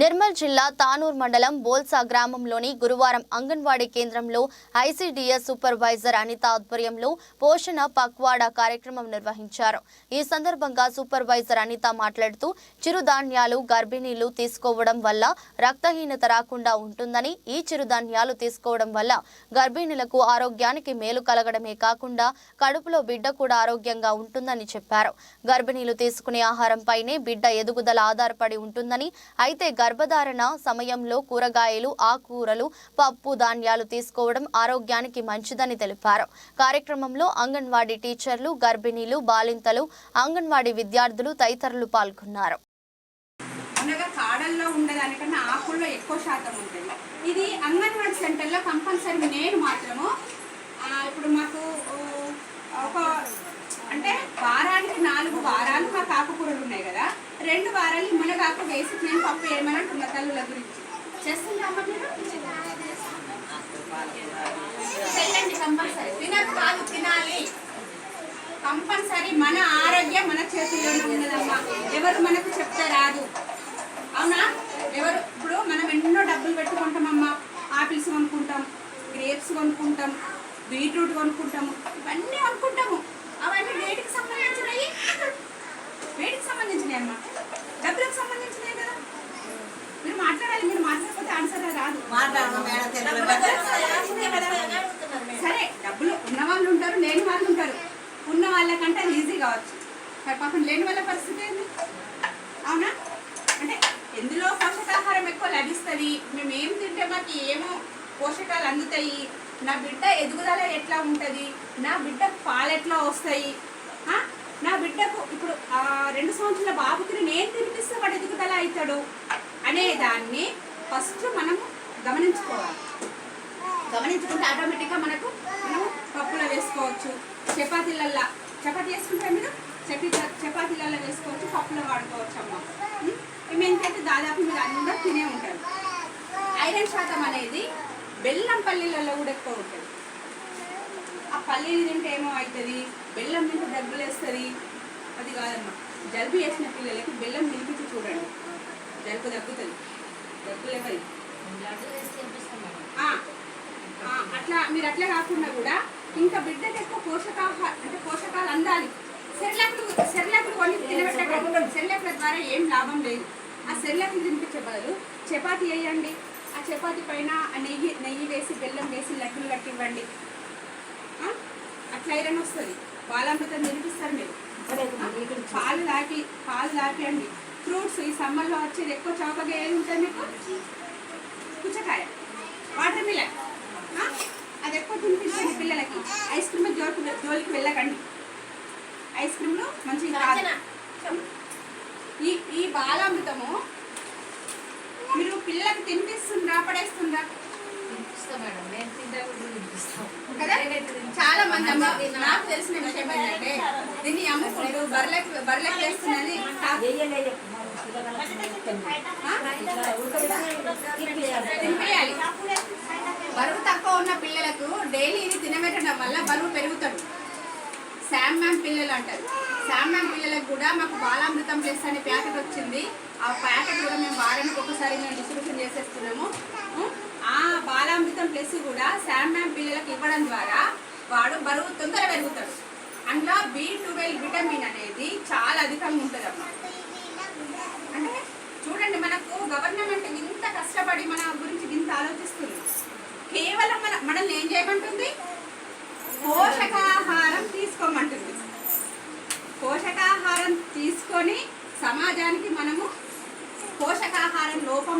నిర్మల్ జిల్లా తానూర్ మండలం బోల్సా గ్రామంలోని గురువారం అంగన్వాడీ కేంద్రంలో ఐసీడీఎస్ సూపర్వైజర్ అనిత ఆధ్వర్యంలో పోషణ పక్వాడా కార్యక్రమం నిర్వహించారు. ఈ సందర్భంగా సూపర్వైజర్ అనిత మాట్లాడుతూ చిరుధాన్యాలు గర్భిణీలు తీసుకోవడం వల్ల రక్తహీనత రాకుండా ఉంటుందని ఈ చిరుధాన్యాలు తీసుకోవడం వల్ల గర్భిణీలకు ఆరోగ్యానికి మేలు కలగడమే కాకుండా కడుపులో బిడ్డ కూడా ఆరోగ్యంగా ఉంటుందని చెప్పారు. గర్భిణీలు తీసుకునే ఆహారంపైనే బిడ్డ ఎదుగుదల ఆధారపడి ఉంటుందని అయితే గర్భధారణ సమయంలో కూరగాయలు ఆకుకూరలు పప్పు ధాన్యాలు తీసుకోవడం ఆరోగ్యానికి మంచిదని తెలిపారు. కార్యక్రమంలో అంగన్వాడీ టీచర్లు గర్భిణీలు బాలింతలు అంగన్వాడీ విద్యార్థులు తదితరులు పాల్గొన్నారు. అనగా కాడల్లో ఉండేదానికన్నా ఆకుల్లో ఎక్కువ శాతం ఉంటుంది. ఇది అంగన్వాడీ సెంటర్లో కంపల్సరీ నేను మాత్రము ఇప్పుడు మాకు ఒక అంటే వారానికి నాలుగు వారాలు మాకు ఆకుకూరలు ఉన్నాయి కదా రెండు వారాలు మునగాకు వేసి నేను పప్పు ఏమనంటున్నా తల్లుల గురించి. చేస్తుంటామా మీరు? చెయ్యండి కంపల్సరీ. తినదు కాదు తినాలి. కంపల్సరీ మన ఆరోగ్యం మన చేతుల్లోనే ఉన్నదమ్మా. ఎవరు మనకు చెప్తే రాదు. అవునా? ఎవరు? ఇప్పుడు మనం ఎన్నో డబ్బులు పెట్టుకుంటామమ్మా. ఆపిల్స్ కొనుక్కుంటాం గ్రేప్స్ కొనుక్కుంటాం బీట్రూట్ కొనుక్కుంటాము ఇవన్నీ కొనుక్కుంటాము. అవన్నీ వేటికి సంబంధించినవి? వేటికి సంబంధించినవి అమ్మా డబ్బులకు సంబంధించినవి కదా మీరు మాట్లాడాలి మీరు మాట్లాడకపోతే సరే డబ్బులు ఉన్న వాళ్ళు ఉంటారు లేని వాళ్ళు ఉంటారు. ఉన్న వాళ్ళకంటే అది ఈజీ కావచ్చు. మరి పాపం లేని వాళ్ళ పరిస్థితి ఏంది? అవునా? అంటే ఎందులో పోషకాహారం ఎక్కువ లభిస్తుంది? మేము ఏం తింటే మాకు ఏమో పోషకాలు అందుతాయి. నా బిడ్డ ఎదుగుదల ఎట్లా ఉంటుంది? నా బిడ్డకు పాలు ఎట్లా వస్తాయి? నా బిడ్డకు ఇప్పుడు ఆ రెండు సంవత్సరాల బాబుకి నేను తినిపిస్తే వాడు ఎదుగుదల అవుతాడు అనే దాన్ని ఫస్ట్ మనం గమనించుకోవాలి. గమనించుకుంటే ఆటోమేటిక్గా మనకు మనం పప్పులో వేసుకోవచ్చు. చపాతీలల్లా. చపాతీ వేసుకుంటే మీరు? చపీ చపాతీలలో వేసుకోవచ్చు పప్పులో వాడుకోవచ్చు అమ్మ. ఉం? దాదాపు మీరు అందరూ తినే ఉంటారు. ఐరన్ శాతం అనేది బెల్లం పల్లీలలో కూడా ఎక్కువ ఉంటుంది. ఆ పల్లీలు తింటే ఏమో అవుతుంది? బెల్లం తింటే దగ్గులు వేస్తుంది అది కాదమ్మా. జలుబు వేసిన పిల్లలకి బెల్లం నిలిపించి చూడండి. జలుబు తగ్గుతుంది. దగ్గులు ఎవరి ఆ, ఆ, అట్లా మీరు అట్లా కాకుండా కూడా ఇంకా బిడ్డకి ఎక్కువ పోషకాహార అంటే పోషకాలు అందాలి. సెర్లాకులు సెర్లాకులు కొన్ని తినబెట్టకండి. సెర్లాకుల ద్వారా ఏం లాభం లేదు. ఆ సెర్లాకులు తినిపించే బదులు చపాతి వేయండి. ఆ చపాతి పైన ఆ నెయ్యి నెయ్యి వేసి బెల్లం వేసి లడ్డూలు కట్టివ్వండి అట్లా ఐరన్ వస్తుంది. బాలామృతం తినిపిస్తారు మీరు. పాలు దాపి పాలు దాపియండి ఫ్రూట్స్ ఈ సమ్మర్లో వచ్చేది ఎక్కువ చౌకగా ఏది ఉంటుంది మీకు? పుచ్చకాయ. వాటర్ మిలన్ ఆ? అది ఎక్కువ తినిపించండి పిల్లలకి ఐస్ క్రీమ్ జోలికి వెళ్ళకండి ఐస్ క్రీమ్లు కాదు. ఈ ఈ బాలామృతము మీరు పిల్లలకి తినిపిస్తుండ్రా పడేస్తుండ్రా? కదా? చాలా మంది అమ్మ నాకు తెలిసిన విషయం ఏంటంటే దీన్ని అమ్ముకుంటూ వేస్తున్నది కాదు. తినిపియాలి. బరువు తక్కువ ఉన్న పిల్లలకు డైలీ ఇది తినబెట్టడం వల్ల బరువు పెరుగుతాడు. శామ్ మ్యామ్ పిల్లలు అంటారు. శామ్ మ్యామ్ పిల్లలకు కూడా మాకు బాలామృతం ప్లస్ అనే ప్యాకెట్ వచ్చింది. ఆ ప్యాకెట్ కూడా మేము వారానికి ఒకసారి మేము డిస్ట్రిబ్యూషన్ చేసేస్తున్నాము. ఆ బాలామృతం ప్లస్ కూడా శామ్ మ్యామ్ పిల్లలకు ఇవ్వడం ద్వారా వాడు బరువు తొందర పెరుగుతాడు. అందులో బి ట్వెల్వ్ విటమిన్ అనేది చాలా అధికంగా ఉంటుంది అమ్మా అంటే చూడండి మనకు గవర్నమెంట్ ఇంత కష్టపడి మన గురించి ఇంత ఆలోచిస్తుంది. కేవలం మన మనల్ని ఏం చేయమంటుంది?